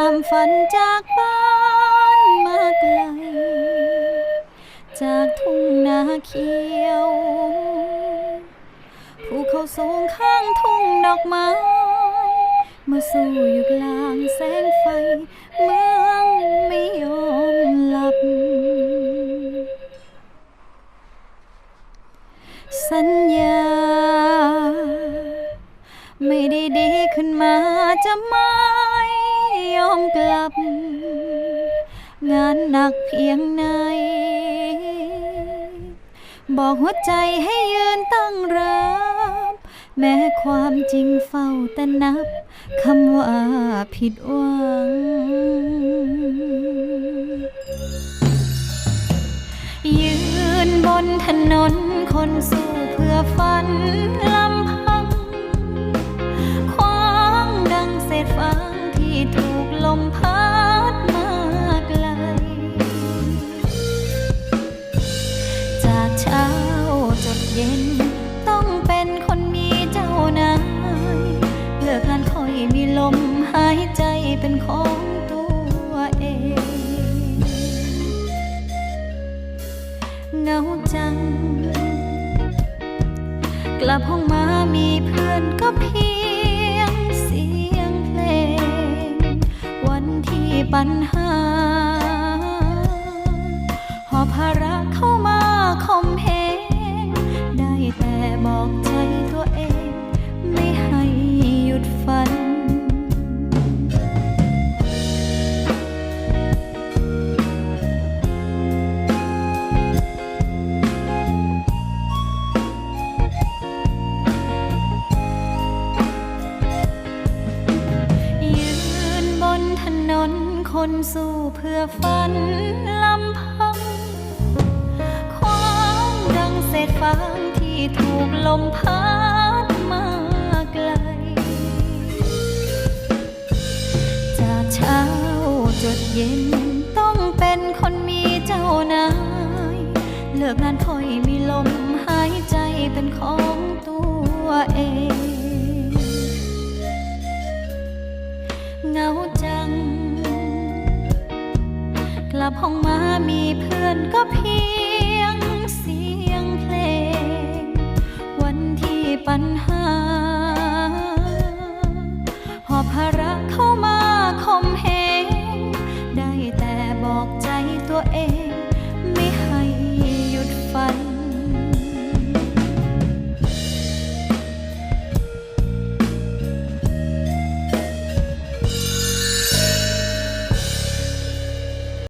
ามฝันจากบ้านมาไกล จากทุ่งนาเขียวภูเขาสูงข้างทุ่งดอกไม้มาสู่อยู่กลางแสงไฟ เมืองไม่ยอมหลับ สัญญา ไม่ได้ดีขึ้นมาจะม่ ยอมกลับ งานหนักเพียงไหน บอกหัวใจให้ยืนตั้งรับ แม้ความจริงเฝ้าแต่นับคำว่าผิดหวัง ยืนบนถนนคนสู้ เย็น ต้องเป็นคนมีเจ้านายเลิกงานค่อยมีลมหายใจเป็นของตัวเอง เงาจัง กลับห้องมามีเพื่อนก็เพียงเสียงเพลง วันที่ปัญหา หอบภาระเข้ามาข่ม นคนสู้เพื่อฝันลำพังควางดังเศษฟางที่ถูกลมพัดมาไกล จากเช้าจดเย็นต้องเป็นคนมีเจ้านาย เลิกงานค่อยมีลมหายใจเป็นของตัวเอง ลับห้องมามีเพื่อนก็เพียงเสียงเพลง วันที่ปัญหา หอบภาระเข้ามาคมเหงได้แต่บอกใจตัวเอง